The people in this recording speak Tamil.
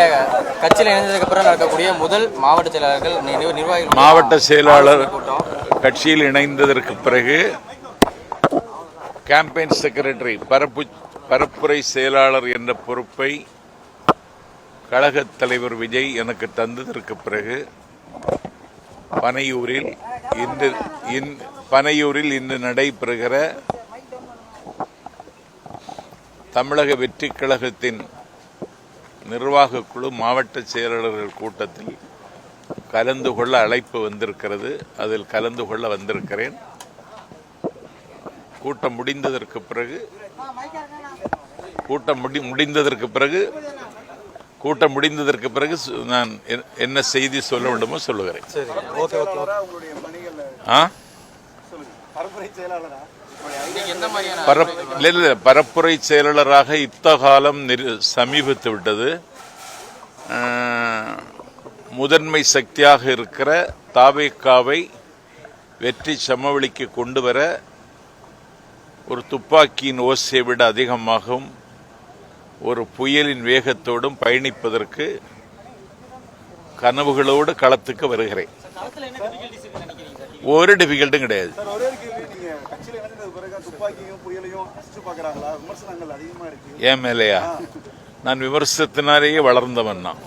நீங்க கட்சியில் இணைந்ததுக்கு அப்புறம் நடக்கக்கூடிய முதல் மாவட்ட செயலாளர்கள் நிர்வாகிகள் மாவட்ட செயலாளர் கட்சியில் இணைந்ததற்கு பிறகு கேம்பெயின் செக்ரட்டரி பரப்பு பரப்புரை செயலாளர் என்ற பொறுப்பை கழகத் தலைவர் விஜய் எனக்கு தந்ததற்கு பிறகு பனையூரில் இன்று இன்- பனையூரில் இன்று நடைபெறுகிற தமிழக வெற்றி கழகத்தின் நிர்வாக குழு மாவட்ட செயலாளர்கள் கூட்டத்தில் கலந்து கொள்ள அழைப்பு வந்திருக்கிறது. அதில் கலந்து கொள்ள வந்திருக்கிறேன். கூட்டம் முடிந்ததற்கு பிறகு கூட்டம் முடி முடிந்ததற்கு பிறகு கூட்டம் முடிந்ததற்கு பிறகு நான் என்ன செய்தி சொல்ல வேண்டுமோ சொல்லுகிறேன். ஆ? இல்ல, பரப்புரை செயலாளராக யுத்த காலம் நெரு- சமீபித்து விட்டது. முதன்மை சக்தியாக இருக்கிற தாவேக்காவை வெற்றி சமவெளிக்கு கொண்டு வர ஒரு துப்பாக்கியின் ஓசையை விட அதிகமாகவும் ஒரு புயலின் வேகத்தோடும் பயணிப்பதற்கு கனவுகளோடு களத்துக்கு வருகிறேன். ஒரு டிஃபிகல்ட்டும் கிடையாது. கட்சியில இணைந்தது பிறகு துப்பாக்கியும் புயலையும் அசிச்சு விமர்சனங்கள் அதிகமா இருக்கு. ஏன் மேலையா? நான் விமர்சனத்தினாலேயே வளர்ந்தவன் நான்.